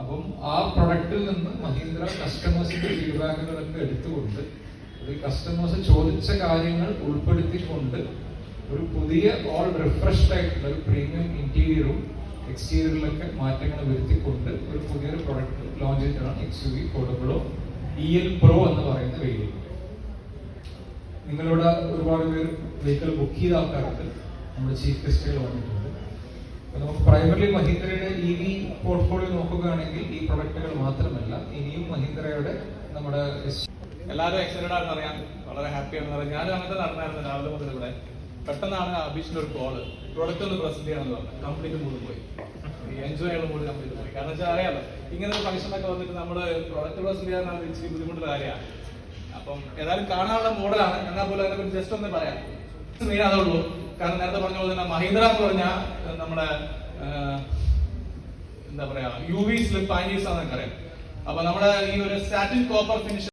അപ്പം ആ പ്രൊഡക്റ്റിൽ നിന്ന് മഹീന്ദ്ര കസ്റ്റമേഴ്സിന്റെ ഫീഡ്ബാക്കുകളൊക്കെ എടുത്തുകൊണ്ട് അത് കസ്റ്റമേഴ്സ് ചോദിച്ച കാര്യങ്ങൾ ഉൾപ്പെടുത്തിക്കൊണ്ട് ഒരു പുതിയ ഓൾ റിഫ്രഷ്ഡ് ആയിട്ടുള്ള ഒരു പ്രീമിയം ഇന്റീരിയറും എക്സ്റ്റീരിയറിലൊക്കെ മാറ്റങ്ങൾ വരുത്തിക്കൊണ്ട് ഒരു പുതിയൊരു പ്രൊഡക്റ്റ് ലോഞ്ച് ചെയ്തിട്ടാണ് എക്സ് വി ഫോർഡബിളോ ഇ എൽ പ്രോ എന്ന് പറയുന്ന വെയിൽ നിങ്ങളിവിടെ ഒരുപാട് പേർ വെഹിക്കിൾ ബുക്ക് ചെയ്ത ആൾക്കാർക്ക് നമ്മുടെ ചീഫ് ഗസ്റ്റുകൾ വന്നിട്ടുണ്ട് പ്രൈമറിലി മഹീന്ദ്രയുടെ ഇ വി പോർട്ട്ഫോളിയോ നോക്കുകയാണെങ്കിൽ ഈ പ്രൊഡക്റ്റുകൾ മാത്രമല്ല ഇനിയും മഹീന്ദ്രയുടെ നമ്മുടെ എല്ലാവരും എക്സൈറ്റഡ് ആണെന്ന് അറിയാം. വളരെ ഹാപ്പി ആണെന്ന് അറിയാം. ഞാനും അങ്ങനത്തെ നടന്നായിരുന്നു രാവിലെ മുതൽ ഇവിടെ. പെട്ടെന്നാണ് അഭീഷിന്റെ ഒരു കോൾ പ്രൊഡക്റ്റ് ഒന്ന് പ്രസന്റ് ചെയ്യാന്ന് പറഞ്ഞു. കംപ്ലീറ്റ് മൂന്ന് പോയി. എൻജോയ് ചെയ്യുന്ന മൂഡ് കംപ്ലീറ്റ് പോയി കാരണം വെച്ചാൽ അറിയാലോ ഇങ്ങനെ ഒരു ഫംഗ്ഷൻ ഒക്കെ വന്നിട്ട് നമ്മൾ പ്രൊഡക്റ്റ് പ്രസന്റ് ചെയ്യാൻ ഇച്ചിരി ബുദ്ധിമുട്ടുള്ള കാര്യമാണ്. അപ്പം ഏതായാലും കാണാനുള്ള മോഡലാണ് എന്നാൽ പോലും അതിനെ കുറിച്ച് ജസ്റ്റ് ഒന്ന് പറയാം. മെയിൻ അതേ ഉള്ളൂ. കാരണം നേരത്തെ പറഞ്ഞ പോലെ തന്നെ മഹീന്ദ്ര എന്ന് പറഞ്ഞ നമ്മുടെ എന്താ പറയാ യു വി സ്ലിപ്പ് ആൻഡീസ് ആണെന്ന് അറിയാം. അപ്പൊ നമ്മുടെ ഈ ഒരു സ്റ്റാറ്റിൻ കോപ്പർ ഫിനിഷ്